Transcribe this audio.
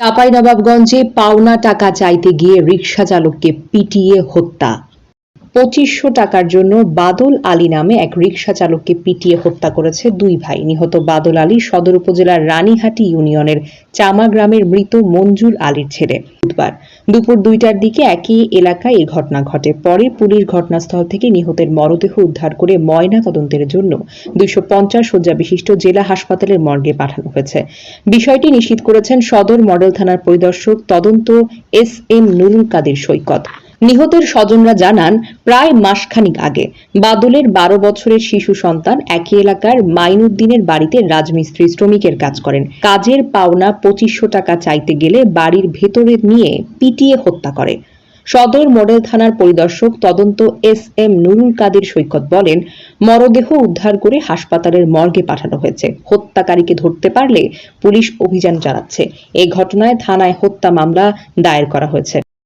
চাঁপাইনবাবগঞ্জে পাওনা টাকা চাইতে গিয়ে রিকশা চালককে পিটিয়ে হত্যা। পঁচিশশো টাকার জন্য বাদল আলী নামে এক রিকশা চালককে পিটিয়ে হত্যা করেছে দুই ভাই। নিহত বাদল আলী সদর উপজেলার রানীহাটি ইউনিয়নের চামা গ্রামের মৃত মঞ্জুর আলীর ছেলে। বুধবার দুপুর দুইটার দিকে একই এলাকায় এই ঘটনা ঘটে। পরে পুলিশ ঘটনাস্থল থেকে নিহতের মরদেহ উদ্ধার করে ময়না তদন্তের জন্য দুইশো পঞ্চাশ শয্যা বিশিষ্ট জেলা হাসপাতালের মর্গে পাঠানো হয়েছে। বিষয়টি নিশ্চিত করেছেন সদর মডেল থানার পরিদর্শক তদন্ত এস এম নুরুল কাদের সৈকত। নিহতের স্বজনরা জানান, প্রায় মাসখানিক আগে বাদলের বারো বছরের শিশু সন্তান একই এলাকার মাইনুদ্দিনের বাড়িতে রাজমিস্ত্রি শ্রমিকের কাজ করেন। কাজের পাওনা পঁচিশশো টাকা চাইতে গেলে বাড়ির ভেতরে নিয়ে পিটিয়ে হত্যা করে। সদর মডেল থানার পরিদর্শক তদন্ত এস এম নুরুল কাদের সৈকত বলেন, মরদেহ উদ্ধার করে হাসপাতালের মর্গে পাঠানো হয়েছে। হত্যাকারীকে ধরতে পারলে পুলিশ অভিযান চালাচ্ছে। এই ঘটনায় থানায় হত্যা মামলা দায়ের করা হয়েছে।